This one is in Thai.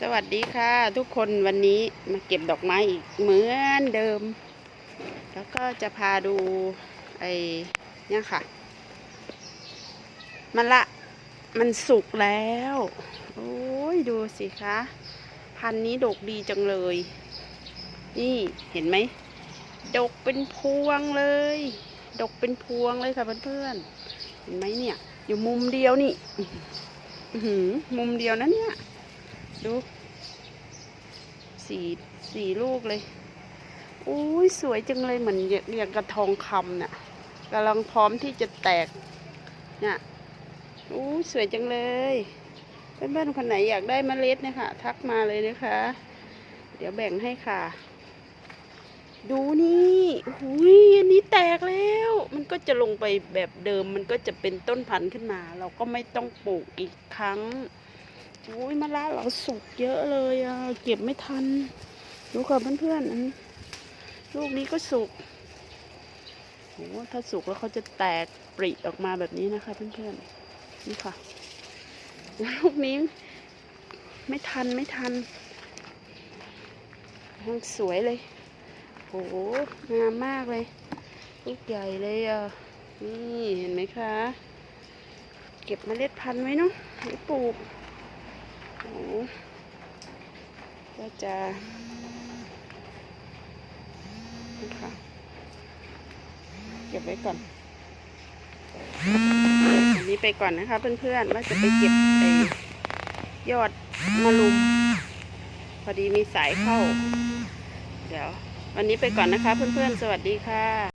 สวัสดีค่ะ ทุกคนวันนี้มาเก็บดอกไม้อีกเหมือนเดิม แล้วก็จะพาดูไอ้เนี่ยค่ะมันละมันสุกแล้ว โอ้ยดูสิคะ พันนี้ดกดีจังเลย นี่เห็นไหม ดกเป็นพวงเลย ดกเป็นพวงเลยค่ะเพื่อนๆเห็นไหมเนี่ย อยู่มุมเดียวนี่มุมเดียวนะเนี่ย ดูสี่สี่ลูกเลยอุ้ยสวยจังเลยเหมือนอย่างกระทองคำน่ะกำลังพร้อมที่จะแตกเนี่ยอุ้สวยจังเลยเพื่อนๆคนไหนอยากได้เมล็ดเนี่ยค่ะทักมาเลยนะคะ เดี๋ยวแบ่งให้ค่ะ ดูนี่อุ้ยอันนี้แตกแล้ว มันก็จะลงไปแบบเดิม มันก็จะเป็นต้นพันธุ์ขึ้นมา เราก็ไม่ต้องปลูกอีกครั้ง อุ้ยมะละเราสุกเยอะเลยอะเก็บไม่ทันดูค่ะเพื่อนๆลูกนี้ก็สุกโอ้ถ้าสุกแล้วเขาจะแตกปริออกมาแบบนี้นะคะ เพื่อนๆนี่ค่ะลูกนี้ ไม่ทันไม่ทันยังสวยเลยโอ้โหงามมากเลยลูกใหญ่เลยอะนี่เห็นไหมคะ เก็บเมล็ดพันธุ์ไว้เนาะไว้ปลูก โอ้ ก็จะนี่ค่ะเก็บไว้ก่อนอันนี้ไปก่อนนะคะ เพื่อนๆว่าจะไปเก็บไอ้ยอดมะลุม พอดีมีสายเข้า เดี๋ยว วันนี้ไปก่อนนะคะ เพื่อนๆ สวัสดีค่ะ